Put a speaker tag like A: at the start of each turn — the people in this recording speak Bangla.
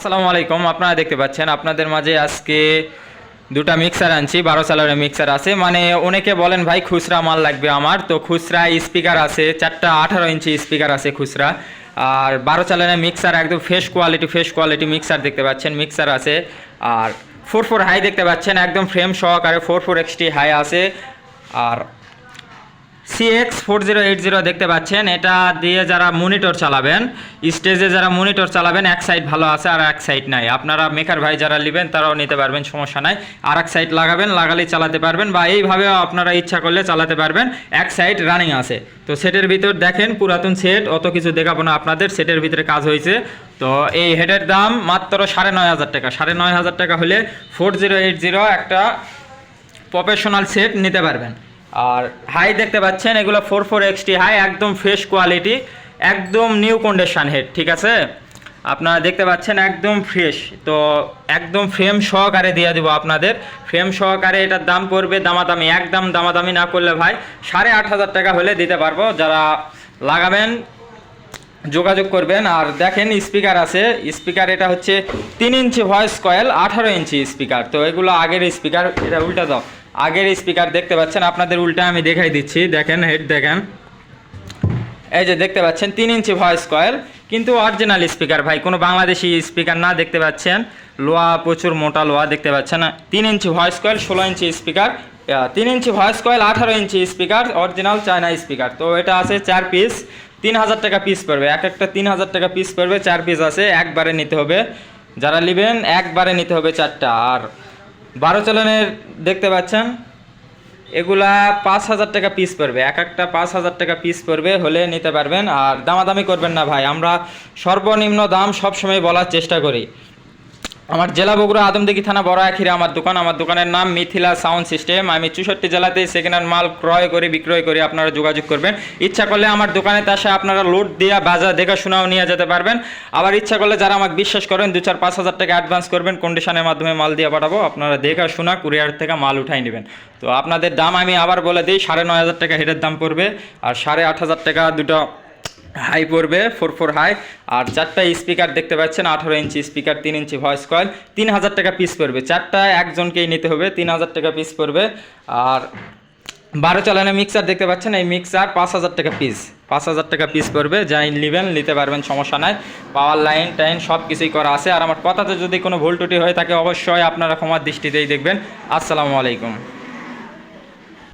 A: আসসালামু আলাইকুম, আপনারা দেখতে পাচ্ছেন, আপনাদের মাঝে আজকে দুটা মিক্সার আনছি, বারো সালের মিক্সার আছে। মানে অনেকে বলেন, ভাই, খুচরা মাল লাগবে আমার। তো খুচরা স্পিকার আছে, চারটা আঠারো ইঞ্চি স্পিকার আছে খুচরা। আর বারো চালানের মিক্সার একদম fresh quality fresh quality mixer দেখতে পাচ্ছেন মিক্সার আছে। আর ফোর ফোর হাই দেখতে পাচ্ছেন, একদম ফ্রেম সহকারে ফোর ফোর এক্সটি হাই আছে। আর CX four zero eight zero দেখতে পাচ্ছেন। এটা দিয়ে যারা মনিটর চালাবেন স্টেজে যারা মনিটর চালাবেন, এক সাইড ভালো আছে আর এক সাইড নাই। আপনারা মেকার ভাই যারা নেবেন, তারাও নিতে পারবেন, সমস্যা নাই। আর এক সাইড লাগাবেন, লাগালেই চালাতে পারবেন বা এইভাবেও আপনারা ইচ্ছা করলে চালাতে পারবেন। এক সাইড রানিং আছে। তো সেটের ভিতর দেখেন, পুরাতন সেট অত কিছু দেখাবো না আপনাদের, সেটের ভিতরে কাজ হয়েছে। তো এই হেডের দাম মাত্র সাড়ে নয় হাজার টাকা। সাড়ে নয় হাজার টাকা হলে ফোর জিরো এইট জিরো একটা প্রফেশনাল সেট নিতে পারবেন। আর হাই দেখতে পাচ্ছেন, এগুলো ফোর ফোর এক্সটি হাই একদম ফ্রেশ কোয়ালিটি একদম নিউ কন্ডিশন হেড ঠিক আছে? আপনারা দেখতে পাচ্ছেন একদম ফ্রেশ তো একদম ফ্রেম সহকারে দিয়ে দেবো আপনাদের। ফ্রেম সহকারে এটার দাম পড়বে দামাদামি, একদম দামাদামি না করলে ভাই সাড়ে আট হাজার টাকা হলে দিতে পারব। যারা লাগাবেন, যোগাযোগ করবেন। আর দেখেন স্পিকার আছে স্পিকার এটা হচ্ছে তিন ইঞ্চি ভয়েস কয়েল আঠারো ইঞ্চি স্পিকার তো এগুলো আগের স্পিকার এটা উল্টা দাও। আগের স্পিকার দেখতে পাচ্ছেন, আপনাদের উল্টা আমি দেখাই দিচ্ছি। দেখেন, হেড দেখেন। এই যে দেখতে পাচ্ছেন, তিন ইঞ্চি ভয়েস কয়েল, কিন্তু অরিজিনাল স্পিকার ভাই, কোনো বাংলাদেশি স্পিকার না দেখতে পাচ্ছেন। লোহা প্রচুর মোটা লোহা দেখতে পাচ্ছেন। তিন ইঞ্চি ভয়েস কয়েল, ষোলো ইঞ্চি স্পিকার। তিন ইঞ্চি ভয়েস কয়েল, আঠারো ইঞ্চি স্পিকার অরিজিনাল চায়না স্পিকার। তো এটা আছে চার পিস তিন হাজার টাকা পিস পড়বে। এক একটা তিন হাজার টাকা পিস পড়বে, চার পিস আছে, একবারে নিতে হবে। যারা নেবেন, একবারে নিতে হবে চারটা। আর বারো চালানের দেখতে পাচ্ছেন, এগুলা পাঁচ হাজার টাকা পিস পড়বে। এক একটা পাঁচ হাজার টাকা পিস পড়বে, হলে নিতে পারবেন। আর দামাদামি করবেন না ভাই, আমরা সর্বনিম্ন দাম সবসময় বলার চেষ্টা করি। আমার জেলা বগুড়া আদমদিঘি থানা বড় আখিরা আমার দোকান। আমার দোকানের নাম মিথিলা সাউন্ড সিস্টেম। আমি চৌষট্টি জেলাতেই সেকেন্ড হ্যান্ড মাল ক্রয় করে, বিক্রয় করে। আপনারা যোগাযোগ করবেন। ইচ্ছা করলে আমার দোকানে আসে আপনারা লোড দিয়ে বাজার দেখাশোনাও নিয়ে যেতে পারবেন। আবার ইচ্ছা করলে যারা আমাকে বিশ্বাস করেন দু চার, পাঁচ হাজার টাকা অ্যাডভান্স করবেন কন্ডিশনের মাধ্যমে মাল দিয়ে পাঠাবো। আপনারা দেখাশোনা কুরিয়ার থেকে মাল উঠাই নেবেন। তো আপনাদের দাম আমি আবার বলে দিই, সাড়ে নয় হাজার টাকা হেডের দাম পড়বে। আর সাড়ে আট হাজার টাকা দুটো হাই পড়বে ফোর ফোর হাই আর চারটা স্পিকার দেখতে পাচ্ছেন, আঠারো ইঞ্চি স্পিকার তিন ইঞ্চি ভয়েস কয়েল তিন হাজার টাকা পিস পড়বে। চারটা একজনকেই নিতে হবে, তিন হাজার টাকা পিস পড়বে। আর বারো চালানো মিক্সার দেখতে পাচ্ছেন, এই মিক্সার পাঁচ হাজার টাকা পিস পাঁচ হাজার টাকা পিস পড়বে, যাই নেবেন, নিতে পারবেন, সমস্যা নাই। পাওয়ার লাইন টাইন সব কিছুই করা আছে। আর আমার কথাতে যদি কোনো ভুল ত্রুটি হয়ে থাকে, অবশ্যই আপনারা ক্ষমার দৃষ্টিতেই দেখবেন। আসসালামু আলাইকুম।